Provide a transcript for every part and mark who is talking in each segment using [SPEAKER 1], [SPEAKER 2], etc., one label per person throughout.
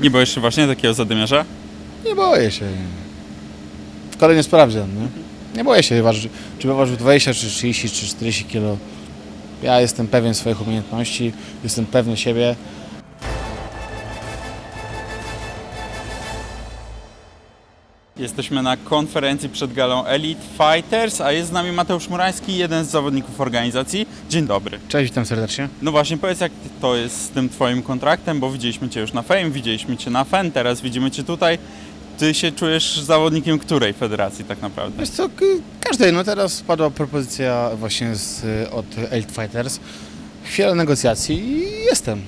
[SPEAKER 1] Nie boisz się właśnie takiego zadymiarza?
[SPEAKER 2] Nie boję się. Kolejny sprawdzian, nie? Nie boję się, czy ważył 20, czy 30, czy 40 kg. Ja jestem pewien swoich umiejętności, jestem pewny siebie.
[SPEAKER 1] Jesteśmy na konferencji przed galą Elite Fighters, a jest z nami Mateusz Murański, jeden z zawodników organizacji. Dzień dobry.
[SPEAKER 2] Cześć, witam serdecznie.
[SPEAKER 1] No właśnie, powiedz jak to jest z tym twoim kontraktem, bo widzieliśmy cię już na Fame, widzieliśmy cię na FEN, teraz widzimy cię tutaj. Ty się czujesz zawodnikiem której federacji tak naprawdę?
[SPEAKER 2] Wiesz co, każdej, no teraz spadła propozycja właśnie z, od Elite Fighters. Chwila negocjacji i jestem.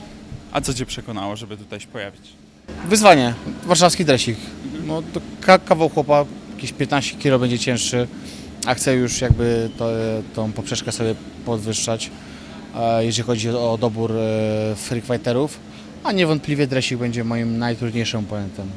[SPEAKER 1] A co cię przekonało, żeby tutaj się pojawić?
[SPEAKER 2] Wyzwanie, warszawski dresik. No to ka- kawał chłopa, jakieś 15 kg będzie cięższy, a chcę już jakby to, tą poprzeczkę sobie podwyższać, e, jeżeli chodzi o dobór e, freak fighterów, a niewątpliwie dresik będzie moim najtrudniejszym oponentem.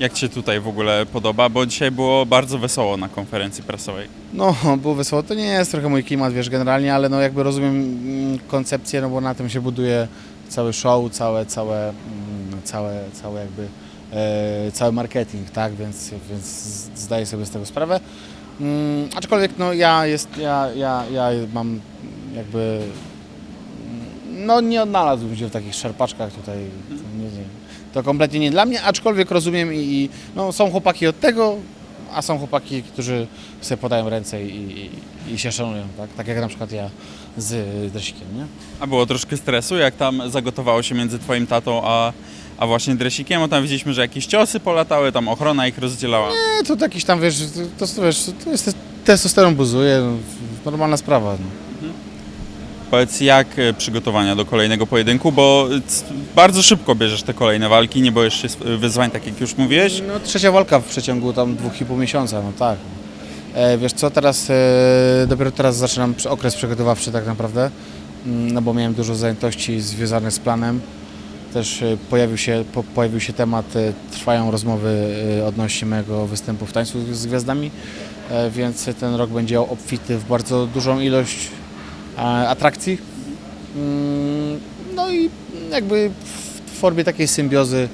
[SPEAKER 1] Jak ci się tutaj w ogóle podoba? Bo dzisiaj było bardzo wesoło na konferencji prasowej.
[SPEAKER 2] No, było wesoło, to nie jest trochę mój klimat, wiesz, generalnie, ale no jakby rozumiem mm, koncepcję, no bo na tym się buduje cały show, całe, całe, mm, całe, całe jakby, e, cały marketing, tak, więc, więc zdaję sobie z tego sprawę. Mm, aczkolwiek no ja jest, ja, ja, ja mam jakby, mm, no nie odnalazłbym się w takich szarpaczkach tutaj, to, nie, nie, to kompletnie nie dla mnie, aczkolwiek rozumiem i, i no, są chłopaki od tego, a są chłopaki, którzy sobie podają ręce i, i, i się szanują, tak? tak jak na przykład ja z Dresikiem, nie?
[SPEAKER 1] A było troszkę stresu, jak tam zagotowało się między twoim tatą a, a właśnie Dresikiem? Bo tam widzieliśmy, że jakieś ciosy polatały, tam ochrona ich rozdzielała.
[SPEAKER 2] Nie, to jakiś tam, wiesz, to, to, wiesz, to jest testosteron buzuje, no, normalna sprawa. No.
[SPEAKER 1] Powiedz, jak e, przygotowania do kolejnego pojedynku, bo e, c- bardzo szybko bierzesz te kolejne walki, nie boisz się sw- wyzwań, tak jak już mówiłeś?
[SPEAKER 2] no trzecia walka w przeciągu tam dwóch i pół miesiąca, no tak. E, wiesz co, teraz, e, dopiero teraz zaczynam przy- okres przygotowawczy tak naprawdę, mm, no bo miałem dużo zajętości związanych z planem. Też e, pojawił się, po, pojawił się temat, e, trwają rozmowy e, odnośnie mojego występu w Tańcu z Gwiazdami, więc ten rok będzie obfity w bardzo dużą ilość atrakcji. Mm, No i jakby w formie takiej symbiozy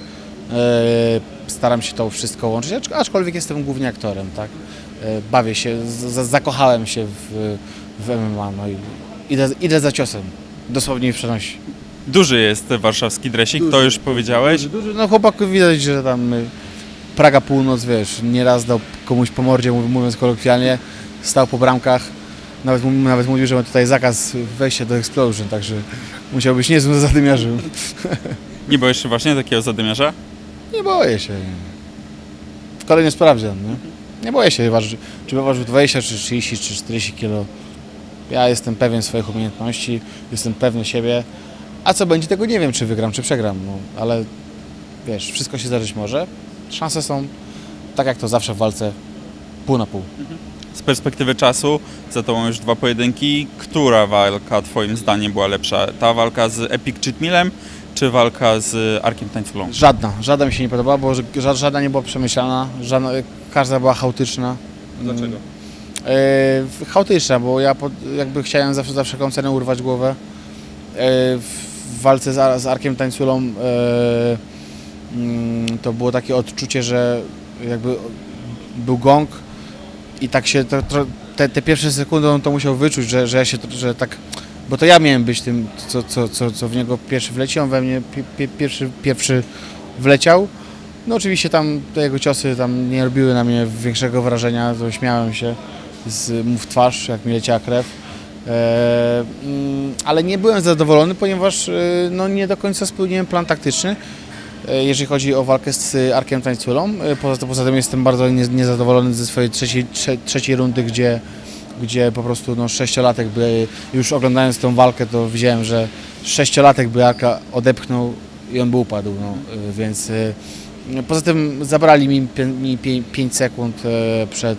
[SPEAKER 2] staram się to wszystko łączyć, acz- aczkolwiek jestem głównie aktorem, tak? Bawię się, zakochałem się w, w MMA, no i idę, idę za ciosem, dosłownie w przenosi.
[SPEAKER 1] Duży jest warszawski dresik, to już powiedziałeś.
[SPEAKER 2] Duży, duży, no chłopaku widać, że tam y, Praga Północ, wiesz, nieraz dał komuś po mordzie, mów- mówiąc kolokwialnie, stał po bramkach, nawet, mu- nawet mówił, że ma tutaj zakaz wejścia do Explosion, także musiał być niezłym zadymiarzem.
[SPEAKER 1] Nie boisz się właśnie takiego zadymiarza?
[SPEAKER 2] Nie boję się. Kolejny sprawdzian, nie? Nie boję się, waży, czy ważył 20, czy 30, czy 40 kg. Ja jestem pewien swoich umiejętności, jestem pewny siebie. A co będzie, tego nie wiem, czy wygram, czy przegram. No, ale wiesz, wszystko się zdarzyć może. Szanse są, tak jak to zawsze w walce, pół na pół.
[SPEAKER 1] Z perspektywy czasu, za tobą już dwa pojedynki, która walka twoim zdaniem była lepsza? Ta walka z Epic Cheat Millem, czy walka z Arkiem Tańculą?
[SPEAKER 2] Żadna, żadna mi się nie podobała, bo ża- żadna nie była przemyślana, żadna, każda była chaotyczna.
[SPEAKER 1] Dlaczego?
[SPEAKER 2] E, chaotyczna, bo ja pod, jakby chciałem zawsze za wszelką cenę urwać głowę. W walce z, z Arkiem Tańculą e, mm, to było takie odczucie, że jakby był gong i tak się to, te, te pierwsze sekundy on to musiał wyczuć, że, że ja się, że tak, bo to ja miałem być tym, co, co, co, co w niego pierwszy wleciał, on we mnie pi, pi, pierwszy, pierwszy wleciał. No oczywiście tam te jego ciosy tam nie robiły na mnie większego wrażenia, to śmiałem się z mu w twarz, jak mi leciała krew. E, mm, ale nie byłem zadowolony, ponieważ e, no, nie do końca spełniłem plan taktyczny, e, jeżeli chodzi o walkę z Arkiem Tańculą. Poza, poza tym jestem bardzo nie, niezadowolony ze swojej trzeciej, trze, trzeciej rundy, gdzie, gdzie po prostu no, sześciolatek by, już oglądając tą walkę, to widziałem, że sześciolatek by Arka odepchnął i on by upadł, no, więc poza tym zabrali mi, pię- mi 5 sekund przed,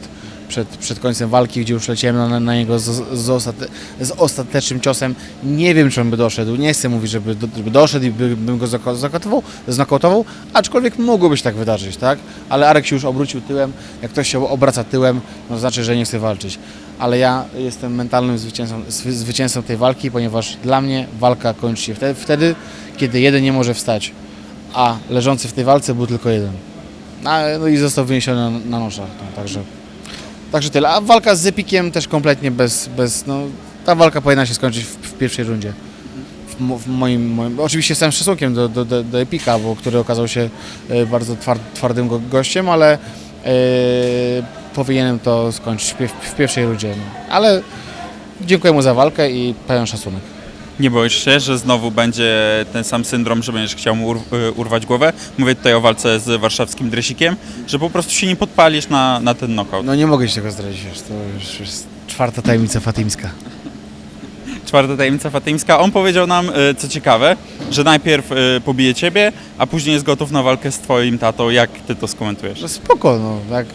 [SPEAKER 2] przed, przed końcem walki, gdzie już leciałem na, na niego z, z, ostate, z ostatecznym ciosem. Nie wiem, czy on by doszedł. Nie chcę mówić, żeby, żeby doszedł i by, bym go zakautował, znokautował, aczkolwiek mogłoby się tak wydarzyć, tak? Ale Arek się już obrócił tyłem. Jak ktoś się obraca tyłem, no to znaczy, że nie chce walczyć. Ale ja jestem mentalnym zwycięzcą, zwy- zwycięzcą tej walki, ponieważ dla mnie walka kończy się wtedy, wtedy kiedy jeden nie może wstać, a leżący w tej walce był tylko jeden. No i został wyniesiony na, na noszach, no, także, także tyle. A walka z Epikiem też kompletnie bez, bez no, ta walka powinna się skończyć w, w pierwszej rundzie. W, w moim, moim, oczywiście z całym szacunkiem do, do, do, do Epika, bo, który okazał się e, bardzo twar, twardym go, gościem, ale e, powinienem to skończyć w, w pierwszej rundzie. Ale dziękuję mu za walkę i pełen szacunek.
[SPEAKER 1] Nie boisz się, że znowu będzie ten sam syndrom, że będziesz chciał mu ur y, urwać głowę? Mówię tutaj o walce z warszawskim dresikiem, że po prostu się nie podpalisz na, na ten knockout.
[SPEAKER 2] No nie mogę ci tego zdradzić, wiesz, to już jest czwarta tajemnica fatimska.
[SPEAKER 1] Czwarta tajemnica fatyńska. On powiedział nam, y, co ciekawe, że najpierw y, pobije ciebie, a później jest gotów na walkę z twoim tatą. Jak ty to skomentujesz?
[SPEAKER 2] No spoko, no. Jak,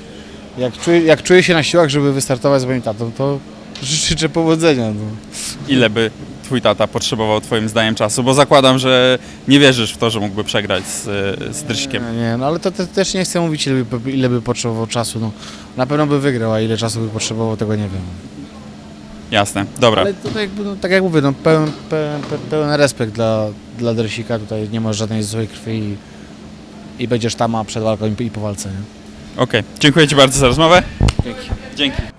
[SPEAKER 2] jak, czuję, jak czuję się na siłach, żeby wystartować z moim tatą, to ży- życzę powodzenia. No.
[SPEAKER 1] Ile by twój tata potrzebował twoim zdaniem czasu? Bo zakładam, że nie wierzysz w to, że mógłby przegrać z, z dresikiem.
[SPEAKER 2] Nie, nie, no ale to, te- też nie chcę mówić, ile by, ile by potrzebował czasu. No. Na pewno by wygrał, a ile czasu by potrzebował, tego nie wiem.
[SPEAKER 1] Jasne, dobra.
[SPEAKER 2] Ale jakby, no, tak jak mówię, no, pełen, pełen, pe- pełen respekt dla, dla Dresika. Tutaj nie ma żadnej złej krwi i, i będziesz tam a przed walką i, i po walce. Nie?
[SPEAKER 1] Okej, dziękuję ci bardzo za rozmowę.
[SPEAKER 2] Dzięki.
[SPEAKER 1] Dzięki.